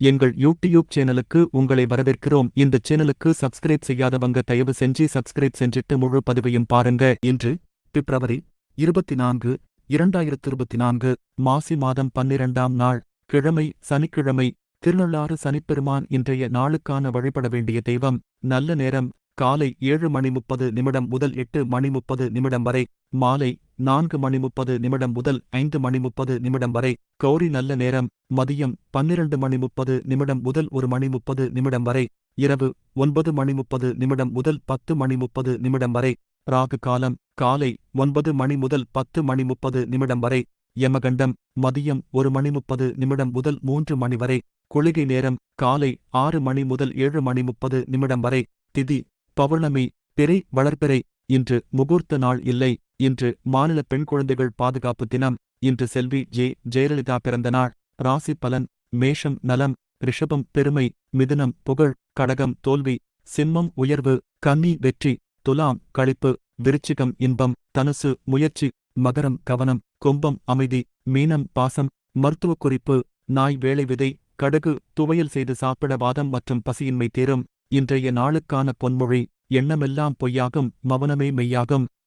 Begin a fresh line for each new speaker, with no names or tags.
எங்கள் யூடியூப் சேனலுக்கு உங்களை வரவேற்கிறோம். இந்த சேனலுக்கு சப்ஸ்கிரைப் செய்யாதவங்க தயவு செஞ்சு சப்ஸ்கிரைப் செஞ்சிட்டு முழு பதிவையும் பாருங்க. இன்று பிப்ரவரி இருபத்தி நான்கு இரண்டாயிரத்து இருபத்தி நான்கு மாசி மாதம் பன்னிரண்டாம் நாள் கிழமை சனிக்கிழமை திருநள்ளாறு சனிப்பெருமான் இன்றைய நாளுக்கான வழிபட வேண்டிய தெய்வம் நல்ல நேரம் காலை ஏழு மணி முப்பது நிமிடம் முதல் எட்டு மணி முப்பது நிமிடம் வரை மாலை நான்கு மணி முப்பது நிமிடம் முதல் ஐந்து மணி முப்பது நிமிடம் வரை கௌரி நல்ல நேரம் மதியம் பன்னிரண்டு மணி முப்பது நிமிடம் முதல் ஒரு மணி முப்பது நிமிடம் வரை இரவு ஒன்பது மணி முப்பது நிமிடம் முதல் பத்து மணி முப்பது நிமிடம் வரை ராகு காலம் காலை ஒன்பது மணி முதல் பத்து மணி முப்பது நிமிடம் வரை யமகண்டம் மதியம் ஒரு மணி முப்பது நிமிடம் முதல் மூன்று மணி வரை குளிகை நேரம் காலை ஆறு மணி முதல் ஏழு மணி முப்பது நிமிடம் வரை திதி பௌர்ணமி பிறை வளர்பிறை இன்று முகூர்த்த நாள் இல்லை இன்று மாநில பெண் குழந்தைகள் பாதுகாப்பு தினம் இன்று செல்வி ஜே ஜெயலலிதா பிறந்த நாள் ராசி பலன் மேஷம் நலம் ரிஷபம் பெருமை மிதுனம் புகழ் கடகம் தோல்வி சிம்மம் உயர்வு கன்னி வெற்றி துலாம் களிப்பு விருச்சிகம் இன்பம் தனுசு முயற்சி மகரம் கவனம் கும்பம் அமைதி மீனம் பாசம் மருத்துவக் குறிப்பு நாய் வேலை விதை கடுகு துவையல் செய்து சாப்பிட வாதம் மற்றும் பசியின்மை தேரும் இன்றைய நாளுக்கான பொன்மொழி. எண்ணமெல்லாம் பொய்யாகும் மவனமே மெய்யாகும்.